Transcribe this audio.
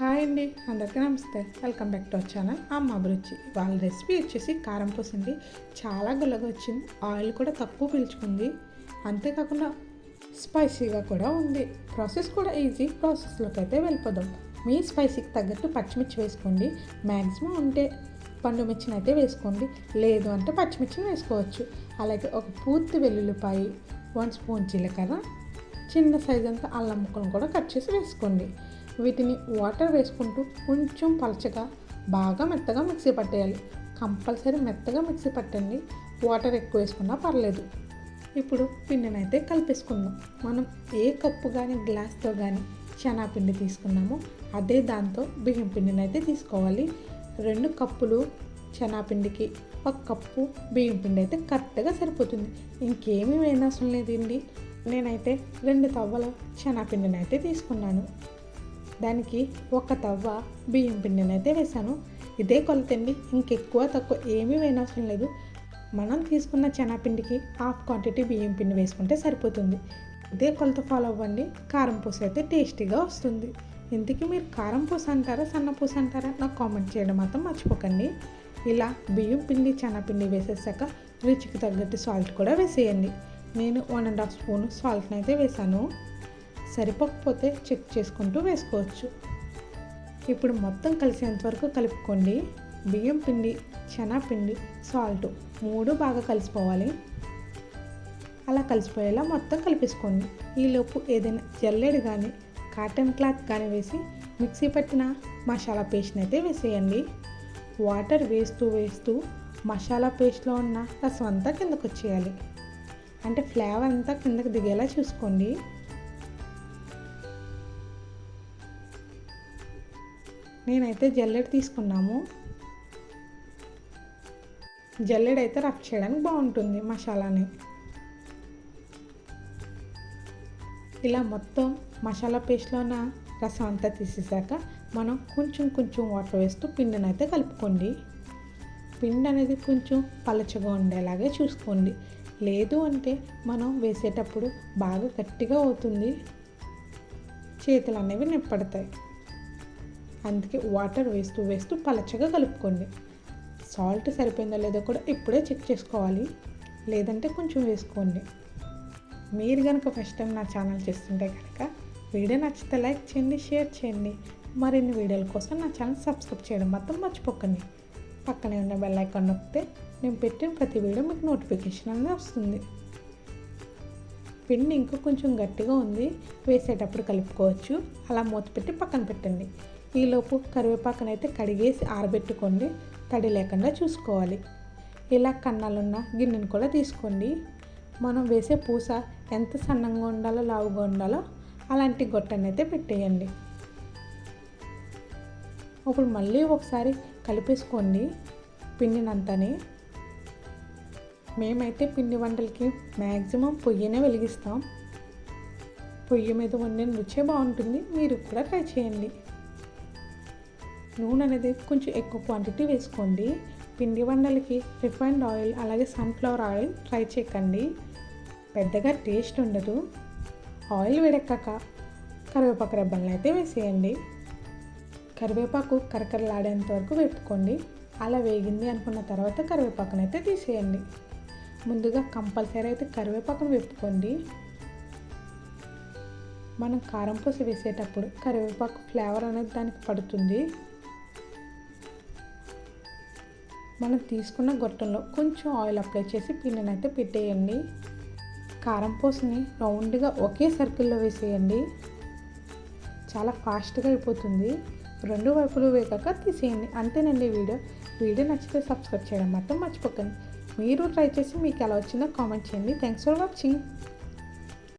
Hi అండి అందరికీ నమస్తే. Welcome back to our channel Amma Abhiruchi వాళ్ళ రెసిపీ వచ్చేసి కారం పూసండి చాలా గుల్లగా వచ్చింది. ఆయిల్ కూడా తక్కువ పీల్చుకుంది. అంతేకాకుండా స్పైసీగా కూడా ఉంది. ప్రాసెస్ కూడా ఈజీ ప్రాసెస్లోకి అయితే వెళ్ళిపోదాం. మీ స్పైసీకి తగ్గట్టు పచ్చిమిర్చి వేసుకోండి. మ్యాక్సిమం ఉంటే పండు మిర్చిని అయితే వేసుకోండి. లేదు అంటే పచ్చిమిర్చిని వేసుకోవచ్చు. అలాగే ఒక పూర్తి వెల్లుల్లిపాయి వన్ స్పూన్ జీలకర్ర చిన్న సైజ్ అంతా అల్లం ముక్కలను కూడా కట్ చేసి వేసుకోండి. వీటిని వాటర్ వేసుకుంటూ కొంచెం పలచగా బాగా మెత్తగా మిక్సీ పట్టేయాలి. కంపల్సరీ మెత్తగా మిక్సీ పట్టండి. వాటర్ ఎక్కువ వేసుకున్నా పర్లేదు. ఇప్పుడు పిండినైతే కలిపేసుకుందాం. మనం ఏ కప్పు కానీ గ్లాస్తో కానీ శనాపిండి తీసుకున్నామో అదే దాంతో బియ్యం పిండినైతే తీసుకోవాలి. రెండు కప్పులు శనాపిండికి ఒక కప్పు బియ్యం పిండి అయితే కరెక్ట్గా సరిపోతుంది. ఇంకేమీ వేయనవసరం లేదండి. నేనైతే రెండు తవ్వల శనాపిండిని అయితే తీసుకున్నాను. దానికి ఒక తవ్వ బియ్యం పిండిని అయితే వేసాను ఇదే కొలతండి ఇంకెక్కువ తక్కువ ఏమీ వేయనవసరం లేదు. మనం తీసుకున్న చెనాపిండికి హాఫ్ క్వాంటిటీ బియ్యం పిండి వేసుకుంటే సరిపోతుంది. ఇదే కొలత ఫాలో అవ్వండి. కారం పూస అయితే టేస్టీగా వస్తుంది. ఇంతకీ మీరు కారం పూస అంటారా సన్న పూస అంటారా? నాకు కామెంట్ చేయడం మాత్రం మర్చిపోకండి. ఇలా బియ్యం పిండి చెనాపిండి వేసేసాక రుచికి తగ్గట్టు సాల్ట్ కూడా వేసేయండి. నేను వన్ అండ్ హాఫ్ స్పూన్ సాల్ట్ని అయితే వేసాను సరిపోకపోతే చెక్ చేసుకుంటూ వేసుకోవచ్చు. ఇప్పుడు మొత్తం కలిసేంత వరకు కలుపుకోండి. బియ్యం పిండి శనగపిండి సాల్ట్ మూడు బాగా కలిసిపోవాలి. అలా కలిసిపోయేలా మొత్తం కలిపేసుకోండి. ఈలోపు ఏదైనా జల్లెడు కానీ కాటన్ క్లాత్ కానీ వేసి మిక్సీ పట్టిన మసాలా పేస్ట్ని అయితే వేసేయండి. వాటర్ వేస్తూ వేస్తూ మసాలా పేస్ట్లో ఉన్న రసం అంతా కిందకు వచ్చేయాలి అంటే ఫ్లేవర్ అంతా కిందకు దిగేలా చూసుకోండి. నేనైతే జల్లెడ తీసుకున్నాము. జల్లెడ అయితే రఫ్ చేయడానికి బాగుంటుంది మసాలాని. ఇలా మొత్తం మసాలా పేస్ట్లోన రసం అంతా తీసేసాక మనం కొంచెం కొంచెం వాటర్ వేస్తూ పిండిని అయితే కలుపుకోండి. పిండి అనేది కొంచెం పలచగా ఉండేలాగే చూసుకోండి. లేదు అంటే మనం వేసేటప్పుడు బాగా గట్టిగా అవుతుంది. చేతులు అనేవి నిప్పడతాయి అందుకే వాటర్ వేస్తూ వేస్తూ పలచగా కలుపుకోండి. సాల్ట్ సరిపోయిందో లేదో కూడా ఇప్పుడే చెక్ చేసుకోవాలి. లేదంటే కొంచెం వేసుకోండి. మీరు కనుక ఫస్ట్ టైం నా ఛానల్ చేస్తుంటే కనుక వీడియో నచ్చితే లైక్ చేయండి షేర్ చేయండి. మరిన్ని వీడియోల కోసం నా ఛానల్ సబ్స్క్రైబ్ చేయడం మాత్రం మర్చిపోకండి. పక్కనే ఉన్న బెల్ ఐకాన్ నొక్కితే నేను పెట్టిన ప్రతి వీడియో మీకు నోటిఫికేషన్ అనేది వస్తుంది. పిండి ఇంకా కొంచెం గట్టిగా ఉంది. వేసేటప్పుడు కలుపుకోవచ్చు. అలా మూత పెట్టి పక్కన పెట్టండి. ఈలోపు కరివేపాకునైతే కడిగేసి ఆరబెట్టుకోండి. తడి లేకుండా చూసుకోవాలి. ఇలా కన్నాలున్న గిన్నెను కూడా తీసుకోండి. మనం వేసే పూస ఎంత సన్నంగా ఉండాలో లావుగా ఉండాలో అలాంటి గొట్టని అయితే పెట్టేయండి. ఇప్పుడు మళ్ళీ ఒకసారి కలిపేసుకోండి పిండినంతని. మేమైతే పిండి వంటలకి మ్యాక్సిమం పొయ్యినే వెలిగిస్తాం. పొయ్యి మీద వండిన రుచే బాగుంటుంది. మీరు కూడా ట్రై చేయండి. నూనె అనేది కొంచెం ఎక్కువ క్వాంటిటీ వేసుకోండి. పిండి వంటలకి రిఫైన్డ్ ఆయిల్ అలాగే సన్ఫ్లవర్ ఆయిల్ ట్రై చేయకండి. పెద్దగా టేస్ట్ ఉండదు. ఆయిల్ వేడెక్కాక కరివేపాకు రెబ్బలను అయితే వేసేయండి. కరివేపాకు కరకరలాడేంత వరకు వేపుకోండి. అలా వేగింది అనుకున్న తర్వాత కరివేపాకును అయితే తీసేయండి. ముందుగా కంపల్సరీ అయితే కరివేపాకును వేపుకోండి. మనం కారం పూసి వేసేటప్పుడు కరివేపాకు ఫ్లేవర్ అనేది దానికి పడుతుంది. మనం తీసుకున్న గొట్టంలో కొంచెం ఆయిల్ అప్లై చేసి పిండిని అయితే పెట్టేయండి. కారం పూసని రౌండ్గా ఒకే సర్కిల్లో వేసేయండి. చాలా ఫాస్ట్గా అయిపోతుంది. రెండు వైపులు వేగాక తీసేయండి. అంతేనండి వీడియో. వీడియో నచ్చితే సబ్స్క్రైబ్ చేయడం మాత్రం మర్చిపోకండి. మీరు ట్రై చేసి మీకు ఎలా వచ్చిందో కామెంట్ చేయండి. Thanks for watching.